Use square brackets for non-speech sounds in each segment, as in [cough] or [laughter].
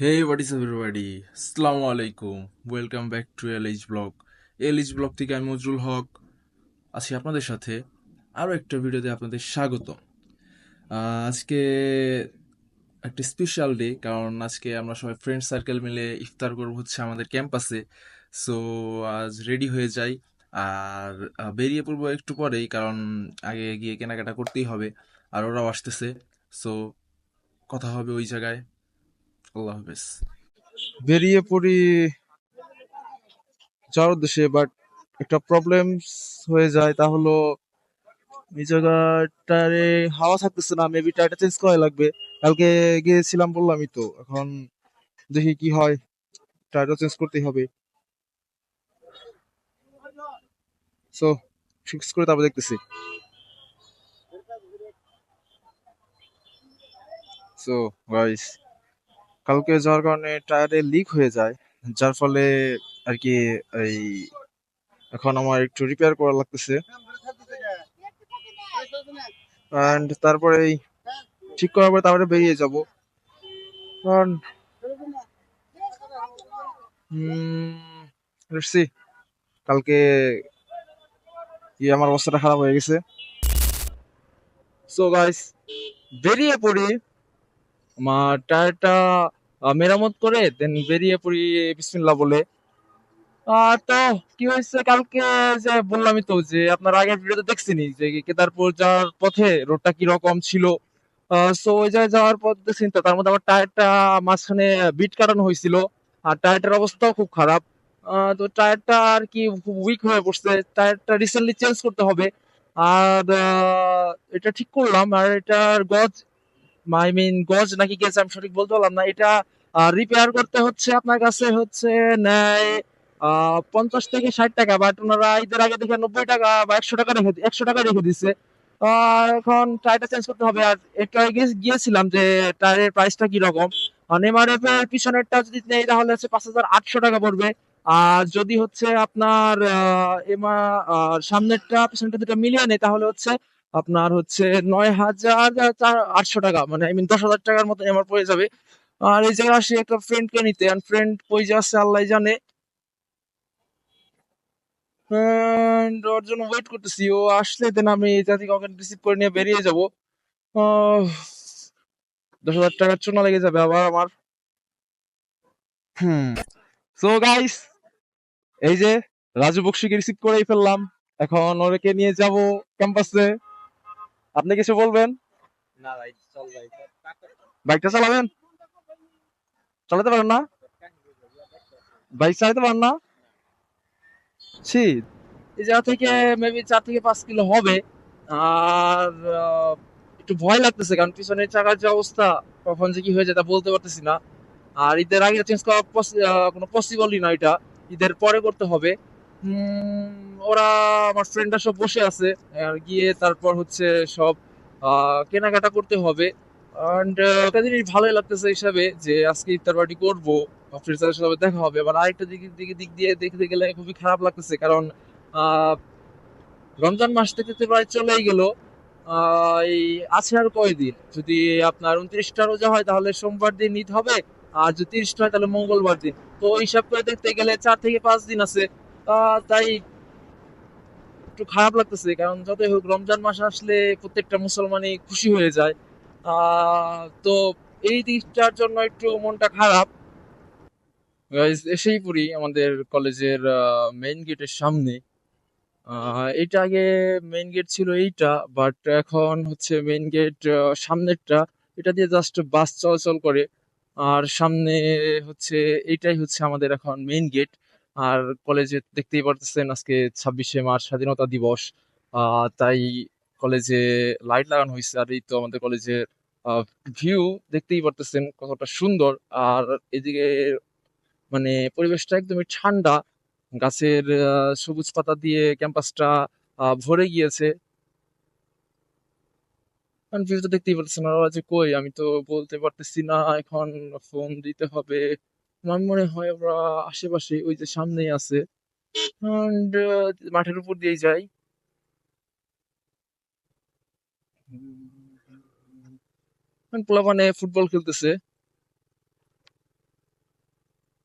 What is up, everybody? আসসালামু আলাইকুম welcome back to LH blog LH blog থেকে আমি নজরুল হক। আছি আপনাদের সাথে আরও একটা ভিডিওতে আপনাদের স্বাগত আজকে একটা স্পেশাল ডে কারণ আজকে আমরা সবাই ফ্রেন্ড সার্কেল মিলে ইফতার করব হচ্ছে আমাদের ক্যাম্পাসে সো আজ রেডি হয়ে যাই। আর বেরিয়ে পড়ব একটু পরেই, কারণ আগে গিয়ে কেনাকাটা করতেই হবে। আর ওরাও আসতেছে। সো কথা হবে ওই জায়গায়। আল্লাহ হাফেজ। বেরিয়ে পড়ি উদ্দেশ্যে বাট একটা প্রবলেম হয়ে যায় এই জায়গাটারে হাওয়া থাকতেছে না মেবি চেঞ্জ করা লাগবে। কালকে গিয়েছিলাম বললামই তো, এখন দেখি কি হয় টায়ারটা চেঞ্জ করতেই হবে। সো ফিক্স করে তারপর দেখতেছি। সো গাইস কালকে যাওয়ার কারণে টায়ারে লিক হয়ে যায়, যার ফলে আর কি এই এখন আমার একটু রিপেয়ার করা লাগতেছে। তারপরে ঠিক করার পরে তারপরে বেরিয়ে যাব। কারণ কালকে কি আমার অবস্থাটা খারাপ হয়ে গেছে। সো গাইস বেরিয়ে পড়ি। টায়ারটা মেরামত করে দেন বেরিয়ে পড়ি বিসমিল্লাহ বলে। তো কি হয়েছে? কালকে যে বললামই তো যে আপনার আগের ভিডিওতে দেখছিনি যে কেদারপুর যাওয়ার পথে রোডটা কি রকম ছিল? সো ওই জায়গায় যাওয়ার পর দেখছেন তো, তার মধ্যে আমার টায়ারটা মাঝখানে বিট কাটানো হয়েছিল। আর টায়ারটার অবস্থাও খুব খারাপ। তো টায়ারটা আর কি খুব উইক হয়ে পড়ছে। টায়ারটা রিসেন্টলি চেঞ্জ করতে হবে। আর এটা ঠিক করলাম। আর এটার গজ আই মিন গজ নাকি গেজ আমি সঠিক বলতে পারলাম না। এটা রিপেয়ার করতে হচ্ছে আপনার কাছে হচ্ছে নেয় পঞ্চাশ থেকে ষাট টাকা বাট ওনারা ঈদের আগে নব্বই টাকা বা একশো টাকা রেখে একশো টাকা রেখে আর এখন টায়ারটা চেঞ্জ করতে হবে। আর একটু আগে গিয়েছিলাম যে টায়ারের প্রাইসটা কি রকম এমআরএফ এর পিছনেরটা যদি নেই তাহলে হচ্ছে পাঁচ হাজার আটশো টাকা পড়বে। আর যদি হচ্ছে আপনার এমা সামনেরটা পিছনেরটা মিলিয়ে নেই তাহলে হচ্ছে আপনার হচ্ছে নয় হাজার আটশো টাকা মানে আই মিন দশ হাজার টাকার মতো আমার পড়ে যাবে। আর এই জায়গায় আসি একটা ফ্রেন্ডকে নিতে আর ফ্রেন্ড কই যাচ্ছে আল্লাহ জানে। ওর জন্য ওয়েট করতেছি, ও আসলে দেন আমি জাতি কাউকে রিসিভ করে নিয়ে বেরিয়ে যাব। দশ হাজার টাকার চুনা লেগে যাবে আবার আমার। হুম সো গাইস এই যে রাজু বক্সিকে রিসিভ করেই ফেললাম। এখন ওরকে নিয়ে যাব ক্যাম্পাসে আপনি কিছু বলবেন? না ভাই চল ভাই। বাইকটা চালাবেন? চালাতে পারেন না? বাইক চালাতে পারেন না? ছি। এই জায়গা থেকে মেবি চার থেকে পাঁচ কিলো হবে। আর একটু ভয় লাগতেছে কারণ পিছনের চাকার যে অবস্থা কখন যে কি হয়ে যায় তা বলতে পারতেছি না। আর ঈদের আগে চেঞ্জ করা কোনো পসিবলই না এটা। ঈদের পরে করতে হবে। ওরা আমার ফ্রেন্ডরা সব বসে আছে গিয়ে তারপর হচ্ছে সব কেনাকাটা করতে হবে। অ্যান্ড একটা জিনিস ভালোই লাগতেছে হিসাবে যে আজকে ইফতার পার্টি করব ফ্রেন্ডসদের সাথে দেখা হবে, আবার আরেকটা দিক, দিকে, দিক দিয়ে দেখতে গেলে খুবই খারাপ লাগতেছে, কারণ রমজান মাস থেকে তো প্রায় চলেই গেল। এই আছে আর কয়দিন? যদি আপনার উনত্রিশটা রোজা হয় তাহলে সোমবার দিন নিতে হবে, আর যদি তিরিশটা হয় তাহলে মঙ্গলবার দিন। তো হিসাব করে দেখতে গেলে চার থেকে পাঁচ দিন আছে। তাই একটু খারাপ লাগতেছে, কারণ যতই হোক রমজান মাস আসলে প্রত্যেকটা মুসলমানই খুশি হয়ে যায়। তো এই দিকটার জন্য একটু মনটা খারাপ। এসেই পড়ি আমাদের কলেজের মেইন গেটের সামনে। এটা আগে মেইন গেট ছিল এইটা বাট এখন হচ্ছে মেইন গেট সামনেরটা। এটা দিয়ে জাস্ট বাস চলাচল করে। আর সামনে হচ্ছে, এইটাই হচ্ছে আমাদের এখন মেইন গেট আর কলেজে দেখতেই পারতেছেন আজকে ছাব্বিশে মার্চ, স্বাধীনতা দিবস। তাই কলেজে লাইট লাগানো হয়েছে আর এই তো আমাদের কলেজের ভিউ দেখতেই পারতেছেন কতটা সুন্দর। আর এদিকে মানে পরিবেশটা একদমই ঠান্ডা। গাছের সবুজ পাতা দিয়ে ক্যাম্পাসটা ভরে গিয়েছে। ভিউটা দেখতেই পারতেছেন, আর যে কই? আমি তো বলতে পারতেছি না, এখন ফোন দিতে হবে। আমার মনে হয় ওরা আশেপাশে ওই যে সামনেই আছে। মাঠের উপর দিয়েই যাই। পোলাপানে ফুটবল খেলতেছে।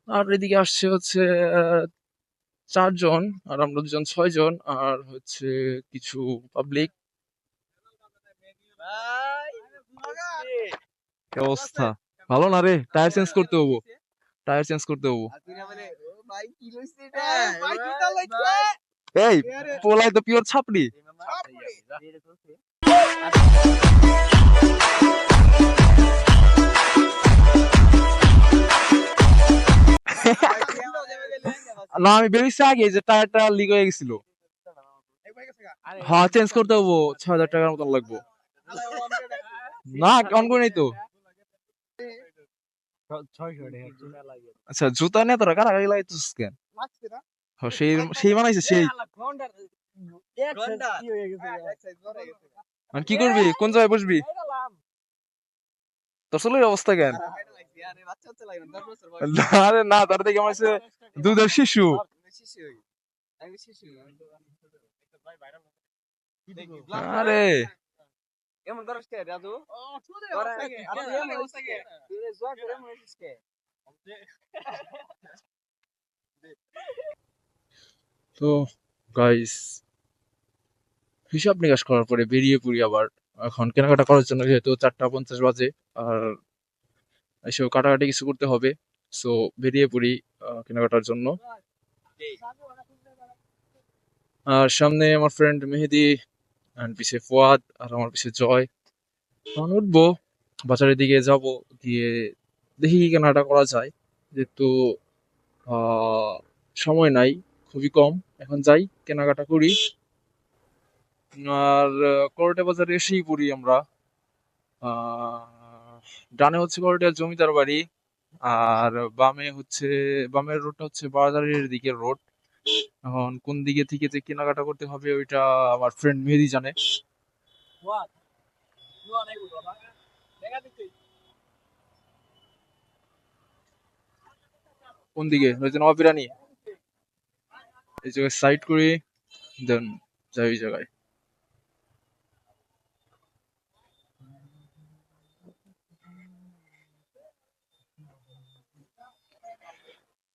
আর এদিকে আসছে হচ্ছে চারজন, আর আমরা দুজন ছয়জন, আর হচ্ছে কিছু পাবলিক অবস্থা? ভালো না রে? টায়ার চেঞ্জ করতে হব। টায়ার চেঞ্জ করতে হব। এই পোলাই তো পিওর ছাপড়ি। [laughs] না আমি বেরিয়েছি আগে যে টায়ারটা লিক হয়ে গেছিল। হ্যাঁ চেঞ্জ করতে হব ছ হাজার টাকার মতন লাগবো। না অন করে নেই তো। আচ্ছা জুতা নিয়ে তোরা কারাগারি লাগাইছিস কেন হ্যাঁ, সেই সেই বানাইছে সেই মানে কি করবি? কোন জায়গায় বসবি? তোর চুলের অবস্থা কেন? আরে না তার থেকে আমার দুধের শিশু। আরে। এমন করস কে রাজু তো গাইস হিসাব নিকাশ করার পরে বেরিয়ে পড়ি আবার। এখন কেনাকাটা করার জন্য যেহেতু চারটা পঞ্চাশ বাজে আর এসব কাটাকাটি কিছু করতে হবে। সো বেরিয়ে পড়ি কেনাকাটার জন্য। আর সামনে আমার ফ্রেন্ড মেহেদি আর পিছে ফুয়াদ আর আমার পিছে জয়। এখন উঠবো, বাজারের দিকে যাব, গিয়ে দেখি কি কেনাকাটা করা যায়। যেহেতু সময় নাই, খুবই কম। এখন যাই, কেনাকাটা করি। আর, করটে বাজারে এসেই পড়ি আমরা। ডানে হচ্ছে করটিয়ার জমিদার বাড়ি। আর বামে হচ্ছে, বামের রোডটা হচ্ছে বাজারের দিকের রোড। এখন কোন দিকে থেকে যে কেনাকাটা করতে হবে ওইটা আমার ফ্রেন্ড মেহেদি জানে। কোন দিকে? ওই যে নবাব এই জায়গায় সাইড করি দেন যাই ওই জায়গায়।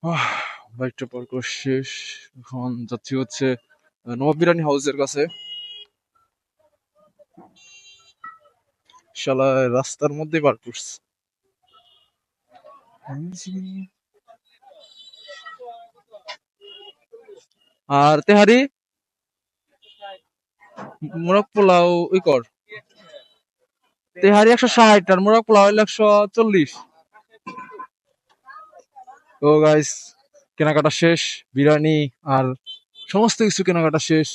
আহ, বাইকটা পার করা শেষ এখন যাচ্ছি হচ্ছে নবাব বিরানি হাউসের কাছে। শালা রাস্তার মধ্যে পার করছে। আর তেহারি, মোরগ পোলাও ওই কর। তেহারি একশো ষাট আর মোরগ পোলাও একশো চল্লিশ। তো গাইস কেনাকাটা শেষ, বিরিয়ানি আর সমস্ত কিছু কেনাকাটা শেষ।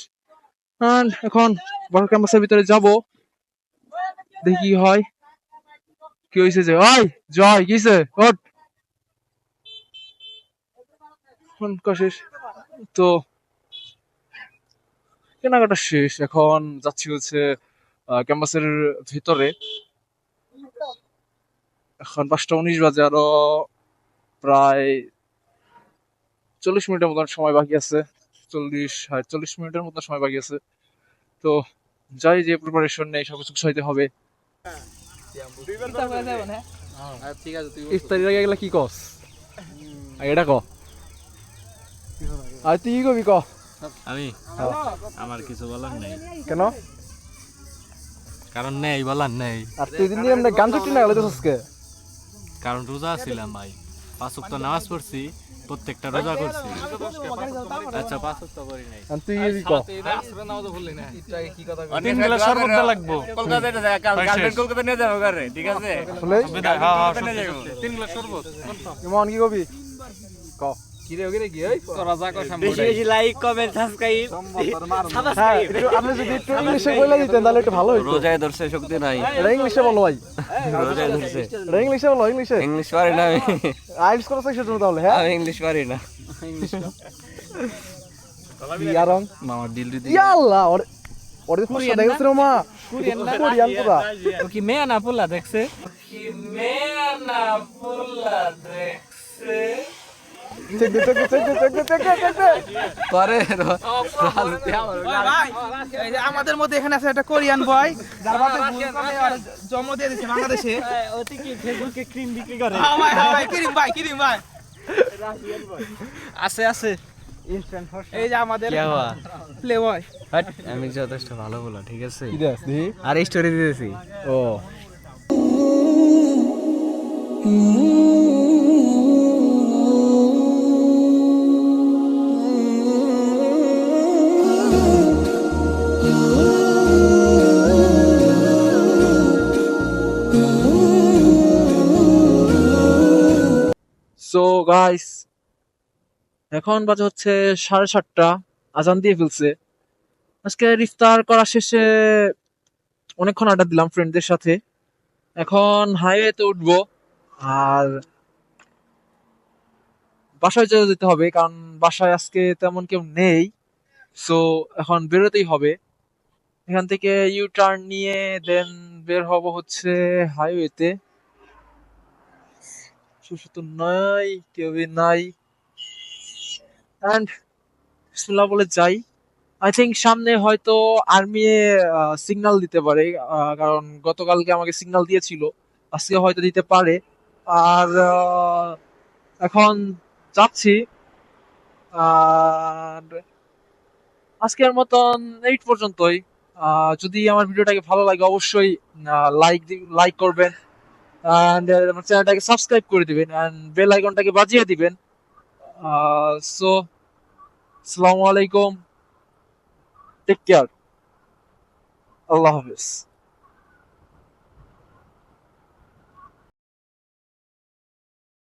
আর এখন বড় ক্যাম্পাসের ভিতরে যাব। দেখি হয়। কি হয়েছে যে, ওই, জয় কিসে ওঠ। এখন কা শেষ। তো কেনাকাটা শেষ। এখন যাচ্ছি হচ্ছে ক্যাম্পাসের ভিতরে। এখন পাঁচটা উনিশ বাজে, আরও প্রায় চল্লিশ মিনিটের মতন সময় বাকি আছে। চল্লিশ হ্যাঁ চল্লিশ মিনিটের মতন সময় বাকি আছে। তো যাই যে প্রিপারেশন নেই সব কিছু গুছাইতে হবে। ঠিক আছে তুই ইফতারির আগে গেলে কি কস? এটা ক। আর তুই কি কবি ক? আমি? আমার কিছু বলার নেই। কেন? কারণ নেই বলার নেই। আর তুই দিন এমনি গান ছুটি না গেলে তো কে কারণ রোজা ছিলাম ভাই। পাঁচ ওয়াক্ত নামাজ পড়ছি প্রত্যেকটা রোজা করছি। আচ্ছা পাঁচ ওয়াক্ত করি নাই। তুই কি। ক তিন গ্লাস শরবত লাগবো। কলকাতা নিয়ে যাব ঘরে ঠিক আছে? আসলে তিন গ্লাস শরবত। ইমন কি কবি? ক। বেশি বেশি লাইক কমেন্ট সাবস্ক্রাইব হ্যাঁ আপনি যদি একটু ইংলিশে বলে দিতেন তাহলে একটু ভালো হইতো। রোজায় ধরছে শক্তি নাই। এটা ইংলিশে বলো ভাই। রোজায় ধরছে। এটা ইংলিশে বলো ইংলিশে। ইংলিশ পারি না আমি। আইলস করেছে সেটা তাহলে হ্যাঁ? আমি ইংলিশ পারি না। ইয়ারং মামার দিল দিদি ইয়াল্লাহ ওরে ওরে ফসা দেখছ রে মা। কোরিয়ান তো ও কি মেয়ে না পোলা দেখছে? চেক দে চেক দে চেক আমাদের মধ্যে এখানে আছে একটা কোরিয়ান বয় যার জন্ম দিয়ে দিয়েছে বাংলাদেশে ফেসবুকে ক্রিম বিক্রি করে হ্যাঁ ভাই হ্যাঁ ভাই কিরিম ভাই আছে আছে এই যে আমাদের প্লে বয় আমি যথেষ্ট ভালো বলা ঠিক আছে আর স্টোরি দিতেছি ও গাইস এখন বাজে হচ্ছে সাড়ে সাতটা, আজান দিয়ে ফেলছে। আজকে ইফতার করা শেষে অনেকক্ষণ আড্ডা দিলাম ফ্রেন্ডদের সাথে। এখন হাইওয়েতে উঠবো, আর বাসায় চলে যেতে হবে, কারণ বাসায় আজকে তেমন কেউ নেই। সো এখন বেরোতেই হবে। এখান থেকে ইউ টার্ন নিয়ে দেন বের হব হচ্ছে হাইওয়েতে। সুসুত নাই নাই। বলে যাই। আই থিঙ্ক সামনে হয়তো আর্মি সিগন্যাল দিতে পারে কারণ গতকালকে আমাকে সিগন্যাল দিয়েছিল। আজকে হয়তো দিতে পারে। আর এখন যাচ্ছি। আর আজকের মতন এই পর্যন্তই। যদি আমার ভিডিওটাকে ভালো লাগে অবশ্যই লাইক লাইক করবেন। চ্যানেলটাকে সাবস্ক্রাইব করে দিবেন অ্যান্ড বেল আইকনটাকে বাজিয়ে দিবেন। সো আসসালামু আলাইকুম। টেক কেয়ার আল্লাহ হাফিজ।